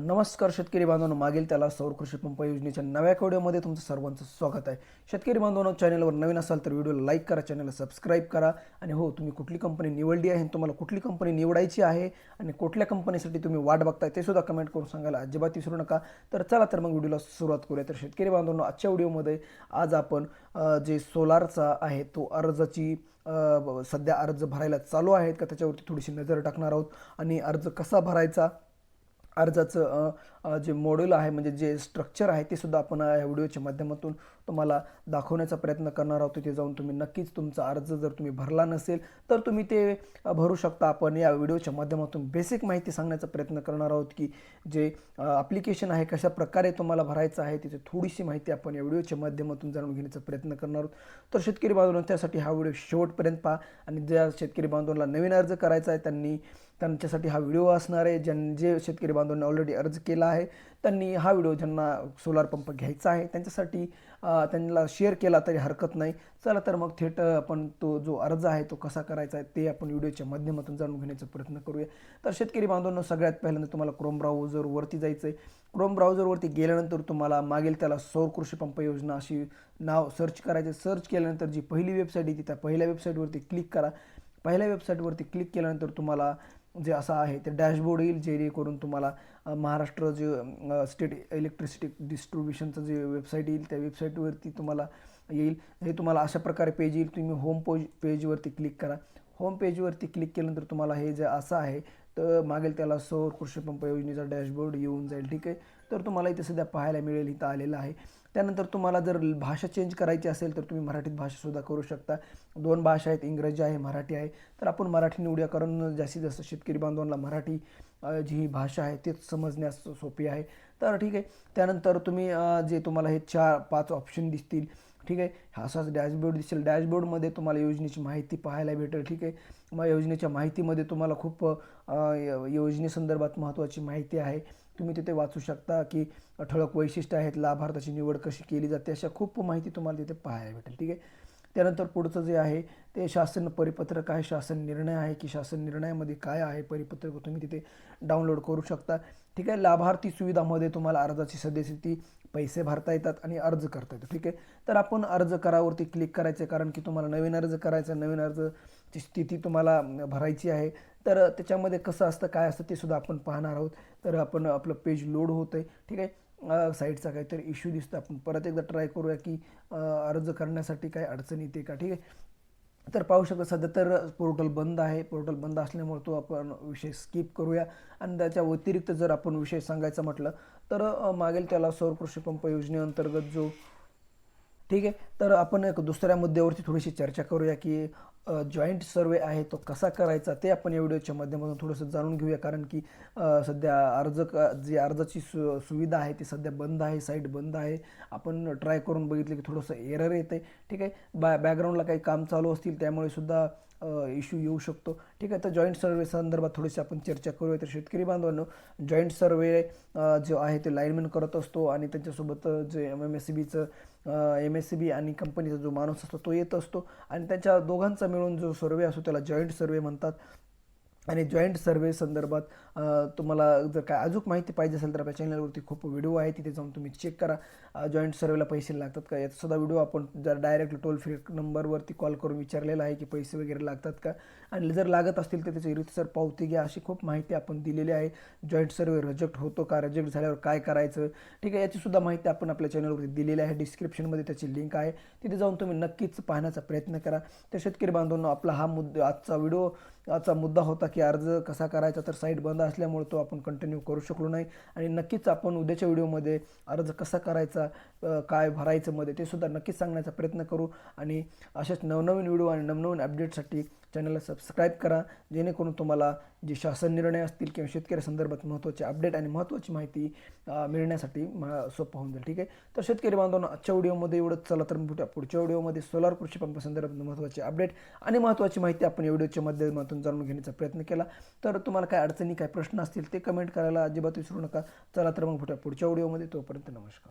नमस्कार शेतकरी बांधवांनो मागील त्याला सौर कृषी पंप योजनेच्या नव्या व्हिडिओमध्ये तुमचं सर्वांचं स्वागत आहे. शेतकरी बांधवांनो चॅनलवर नवीन असाल तर व्हिडिओला लाईक करा चॅनलला सबस्क्राईब करा. आणि हो तुम्ही कुठली कंपनी निवडली आहे आणि तुम्हाला कुठली कंपनी निवडायची आहे आणि कुठल्या कंपनीसाठी तुम्ही वाट बघताय ते सुद्धा कमेंट करून सांगायला अजिबात विसरू नका. तर चला तर मग व्हिडिओला सुरुवात करूया. तर शेतकरी बांधवांनो आजच्या व्हिडिओमध्ये आज आपण जे सोलारचा आहे तो अर्जाची ब- सध्या अर्ज भरायला चालू आहेत का त्याच्यावरती थोडीशी नजर टाकणार आहोत. आणि अर्ज कसा भरायचा अर्जाचं जे मॉड्यूल आहे म्हणजे जे स्ट्रक्चर आहे ते सुद्धा आपण या व्हिडिओच्या माध्यमातून तुम्हाला दाखवण्याचा प्रयत्न करणार आहोत. तिथे जाऊन तुम्ही नक्कीच तुमचा अर्ज जर तुम्ही भरला नसेल तर तुम्ही ते भरू शकता. आपण या व्हिडिओच्या माध्यमातून बेसिक माहिती सांगण्याचा प्रयत्न करणार आहोत की जे ॲप्लिकेशन आहे कशा प्रकारे तुम्हाला भरायचं आहे तिथे थोडीशी माहिती आपण या व्हिडिओच्या माध्यमातून जाणून घेण्याचा प्रयत्न करणार आहोत. तर शेतकरी बांधवांना त्यासाठी हा व्हिडिओ शेवटपर्यंत पहा. आणि ज्या शेतकरी बांधवांना नवीन अर्ज करायचा आहे त्यांनी त्यांच्यासाठी हा व्हिडिओ असणार आहे. ज्यां जे शेतकरी बांधवांनी ऑलरेडी अर्ज केला आहे त्यांनी हा व्हिडिओ ज्यांना सोलार पंप घ्यायचा आहे त्यांच्यासाठी त्यांना शेअर केला तरी हरकत नाही. चला तर मग थेट आपण तो जो अर्ज आहे तो कसा करायचा आहे ते आपण व्हिडिओच्या माध्यमातून जाणून घेण्याचा प्रयत्न करूया. तर शेतकरी बांधवांनो सगळ्यात पहिल्यांदा तुम्हाला क्रोम ब्राउझरवरती जायचं आहे क्रोम ब्राउझरवरती गेल्यानंतर तुम्हाला मागेल त्याला सौर कृषी पंप योजना अशी नाव सर्च करायचं. सर्च केल्यानंतर जी पहिली वेबसाईट येते त्या पहिल्या वेबसाईटवरती क्लिक करा. पहिल्या वेबसाईटवरती क्लिक केल्यानंतर तुम्हाला जे असं आहे ते डॅशबोर्ड येईल जेणेकरून तुम्हाला महाराष्ट्र जे स्टेट इलेक्ट्रिसिटी डिस्ट्रीब्युशनचं जे वेबसाईट येईल त्या वेबसाईटवरती तुम्हाला येईल. हे तुम्हाला अशा प्रकारे पेज येईल. तुम्ही होम पेज पेजवरती क्लिक करा. होम पेजवरती क्लिक केल्यानंतर तुम्हाला हे जे असं आहे तर मागेल त्याला सौर कृषी पंप योजनेचा डॅशबोर्ड येऊन जाईल. ठीक आहे? तर तुम्हाला इथे सध्या पाहायला मिळेल इथं आलेलं आहे. त्यानंतर तुम्हाला जर भाषा चेंज करायची असेल तर तुम्ही मराठीत भाषासुद्धा करू शकता. दोन भाषा आहेत इंग्रजी आहे मराठी आहे. तर आपण मराठी निवड्या कारण जास्तीत जास्त शेतकरी बांधवांना मराठी जी ही भाषा आहे तेच समजण्यास सोपी आहे. तर ठीक आहे. त्यानंतर तुम्ही जे तुम्हाला हे चार पाच ऑप्शन दिसतील ठीक आहे. असाच डॅशबोर्ड दिसेल. डॅशबोर्डमध्ये तुम्हाला योजनेची माहिती पाहायला भेटेल ठीक आहे. मग योजनेच्या माहितीमध्ये तुम्हाला खूप य- योजनेसंदर्भात महत्त्वाची माहिती आहे. तुम्ही तिथे वाचू शकता की ठळक वैशिष्ट्य आहेत लाभार्थाची निवड कशी केली जाते अशा खूप माहिती तुम्हाला तिथे पाहायला भेटेल ठीक आहे? त्यानंतर पुढचं जे आहे ते शासन परिपत्रक आहे शासन निर्णय आहे की शासन निर्णयामध्ये काय आहे परिपत्रक तुम्ही तिथे डाउनलोड करू शकता ठीक आहे? लाभार्थी सुविधामध्ये तुम्हाला अर्जाची सद्यस्थिती पैसे भरता येतात आणि अर्ज करता येतो ठीक आहे? तर आपण अर्ज करावरती क्लिक करायचं आहे कारण की तुम्हाला नवीन अर्ज करायचा नवीन अर्जची स्थिती तुम्हाला भरायची आहे तर त्याच्यामध्ये कसं असतं काय असतं ते सुद्धा आपण पाहणार आहोत. तर आपण आपलं पेज लोड होतं आहे? ठीक आहे साईटचा काहीतरी इश्यू दिसतो आपण परत एकदा ट्राय करूया की अर्ज करण्यासाठी काय अडचण येते का ठीक आहे? तर पाहू शकता सध्या तर पोर्टल बंद आहे. पोर्टल बंद असल्यामुळे तो आपण विषय स्किप करूया. आणि त्याच्या व्यतिरिक्त जर आपण विषय सांगायचा म्हटलं तर मागेल त्याला सौर कृषी पंप योजनेअंतर्गत जो ठीक आहे? तर आपण एक दुसऱ्या मुद्द्यावरती थोडीशी चर्चा करूया की जॉईंट सर्वे आहे तो कसा करायचा ते आपण या व्हिडिओच्या माध्यमातून थोडंसं जाणून घेऊया. कारण की सध्या अर्ज क जी अर्जाची सु सुविधा आहे ती सध्या बंद आहे साईट बंद आहे. आपण ट्राय करून बघितलं की थोडंसं एरर येते ठीक आहे? बॅ बॅकग्राऊंडला काही काम चालू असतील त्यामुळे सुद्धा इश्यू येऊ शकतो. ठीक आहे तर जॉईंट सर्वे संदर्भात थोडीशी आपण चर्चा करूया. तर शेतकरी बांधवांनो जॉईंट सर्वे जो आहे ते लाईनमॅन करत असतो आणि त्यांच्यासोबत जे एम एम एस सी बीचं एम एस सी बी आणि कंपनीचा जो माणूस असतो तो येत असतो. आणि त्यांच्या दोघांचा मिळून जो सर्वे असतो त्याला जॉईंट सर्वे म्हणतात. आणि जॉईंट सर्वे संदर्भात तुम्हाला जर काय अजून माहिती पाहिजे असेल तर आपल्या चॅनलवरती खूप व्हिडिओ आहे. तिथे जाऊन तुम्ही चेक करा. जॉईंट सर्वेला पैसे लागतात का? याचा सुद्धा व्हिडिओ आपण जर डायरेक्ट टोल फ्री नंबरवरती कॉल करून विचारलेला आहे की पैसे वगैरे लागतात का? आणि जर लागत असतील तर त्याची रितसर पावती घ्या. अशी खूप माहिती आपण दिलेली आहे. जॉईंट सर्वे रिजेक्ट होतो का? रिजेक्ट झाल्यावर काय करायचं? ठीक आहे याचीसुद्धा माहिती आपण आपल्या चॅनलवरती दिलेली आहे. डिस्क्रिप्शनमध्ये त्याची लिंक आहे. तिथे जाऊन तुम्ही नक्कीच पाहण्याचा प्रयत्न करा. तर शेतकरी बांधवांना आपला हा मुद्दा आजचा व्हिडिओ याचा मुद्दा होता की अर्ज कसा करायचा तर साईट बंद असल्यामुळे तो आपण कंटिन्यू करू शकलो नाही. आणि नक्कीच आपण उद्याच्या व्हिडिओमध्ये अर्ज कसा करायचा काय भरायचं मध्ये ते सुद्धा नक्कीच सांगण्याचा प्रयत्न करू. आणि असेच नवनवीन व्हिडिओ आणि नवनवीन अपडेटसाठी चॅनलला सबस्क्राईब करा जेणेकरून तुम्हाला जे शासन निर्णय असतील किंवा शेतकरी संदर्भात महत्त्वाचे अपडेट आणि महत्त्वाची माहिती मिळण्यासाठी सोपं होऊन जाईल. ठीक आहे? तर शेतकरी बांधवांना आजच्या व्हिडिओमध्ये एवढंच. चला तर भेटूया पुढच्या व्हिडिओमध्ये. सोलार कृषीपंप संदर्भात महत्त्वाचे अपडेट आणि महत्त्वाची माहिती आपण या व्हिडिओच्या माध्यमातून जाणून घेण्याचा प्रयत्न केला. तर तुम्हाला काय अडचणी काय प्रश्न असतील ते कमेंट करायला अजिबात विसरू नका. चला तर मग भेटूया पुढच्या व्हिडिओमध्ये. तोपर्यंत नमस्कार.